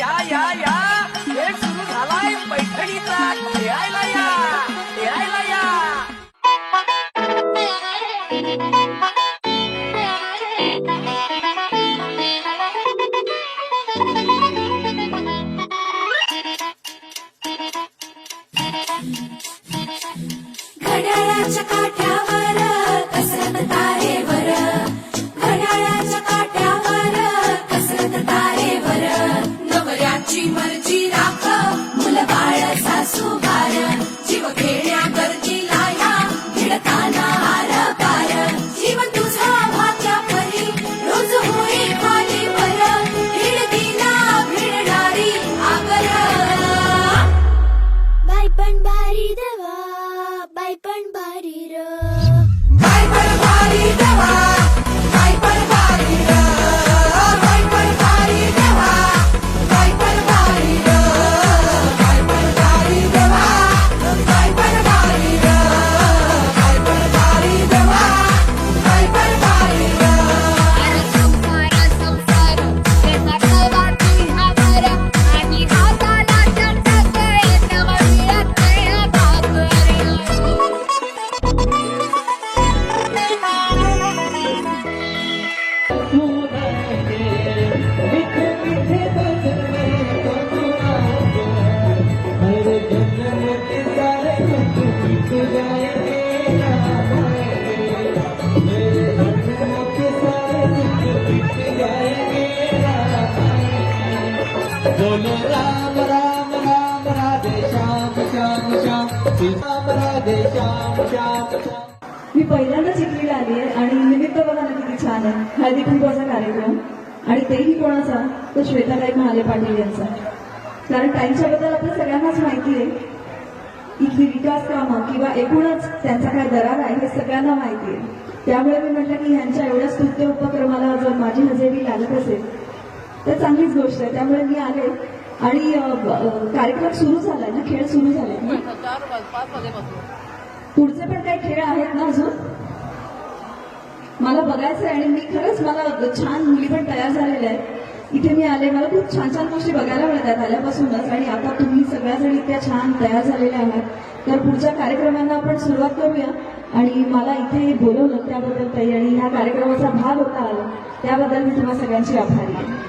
या या मर्जी राम राम राम राधे श्याम श्याम श्याम. राम राधे श्याम श्याम मी पहिल्यांदाच चिखलीला आली आहे आणि निमित्त बघा ना किती छान आहे. हळदी कुंकवाचा कार्यक्रम. आणि तेही कोणाचा? तो श्वेताताई महाले पाटील यांचा. कारण त्यांच्याबद्दल आपल्या सगळ्यांनाच माहिती आहे. इथली विकास कामं किंवा एकूणच त्यांचा काय दरार आहे हे सगळ्यांना माहिती आहे. त्यामुळे मी म्हटलं की ह्यांच्या एवढ्या स्तुत्य उपक्रमाला जर माझी हजेरी लागत असेल तर चांगलीच गोष्ट आहे. त्यामुळे मी आले आणि कार्यक्रम सुरू झालाय ना? खेळ सुरू झाले पुढचे पण काही खेळ आहेत ना अजून? मला बघायचं आहे आणि मी खरंच मला छान मुली पण तयार झालेल्या आहेत. इथे मी आले मला खूप छान छान गोष्टी बघायला मिळतात आल्यापासूनच. आणि आता तुम्ही सगळ्या जण इतक्या छान तयार झालेल्या आहात. तर पुढच्या कार्यक्रमांना आपण सुरुवात करूया. आणि मला इथे बोलवलं त्याबद्दल ताई आणि ह्या कार्यक्रमाचा भाग होता आला. त्याबद्दल मी तुम्हा सगळ्यांची आभारी आहे.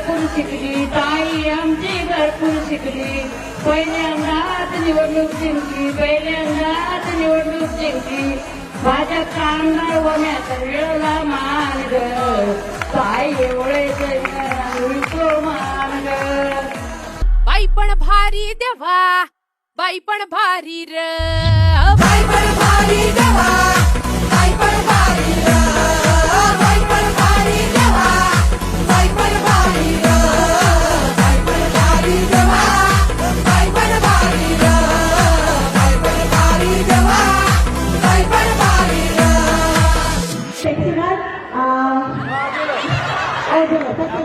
भरपूर शिकली. ताई आमची भरपूर शिकली. पहिल्यांदाच निवडणूक जिंकली. पहिल्यांदाच निवडणूक जिंकली. भाजप आमदार होण्याचा वेळला मान ग ताई एवढे उलटो मान बाई पण भारी देवा. बाई पण भारी र. बाय पण भारी देवा.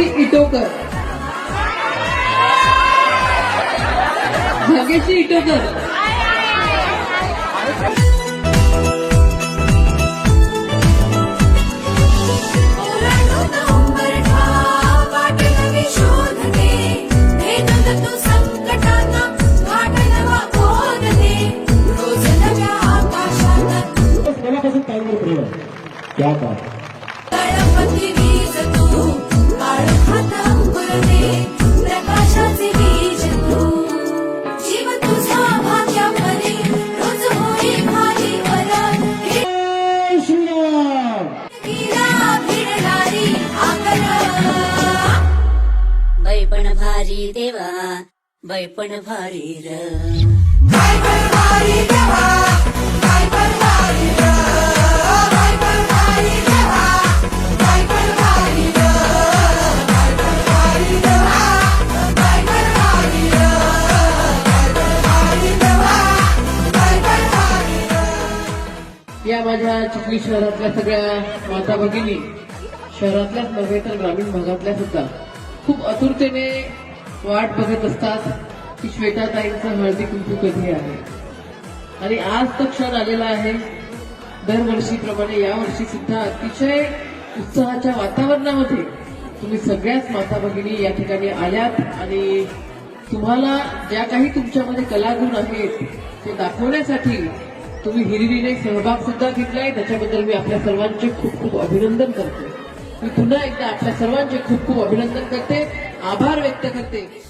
भाग्यश्री इटोकर भाग्यश्री इटोकर बैपण भारी देवा बैपण भारी र देवा भारी र या माझ्या चिखली शहरातल्या सगळ्या माता भगिनी शहरातल्याच नव्हे तर ग्रामीण भागातल्या सुद्धा खूप आतुरतेने वाट बघत असतात की श्वेताताईंचं हळदी कुंकू कधी आहे. आणि आज तो क्षण आलेला आहे. दरवर्षीप्रमाणे यावर्षी सुद्धा अतिशय उत्साहाच्या वातावरणामध्ये तुम्ही सगळ्याच माता भगिनी या ठिकाणी आल्यात आणि तुम्हाला ज्या काही तुमच्यामध्ये कलागुण आहेत ते दाखवण्यासाठी तुम्ही हिरिरीने सहभाग सुद्धा घेतलाय. त्याच्याबद्दल मी आपल्या सर्वांचे खूप खूप अभिनंदन करते. मी पुन्हा एकदा आपल्या सर्वांचे खूप खूप अभिनंदन करते. आभार व्यक्त करते.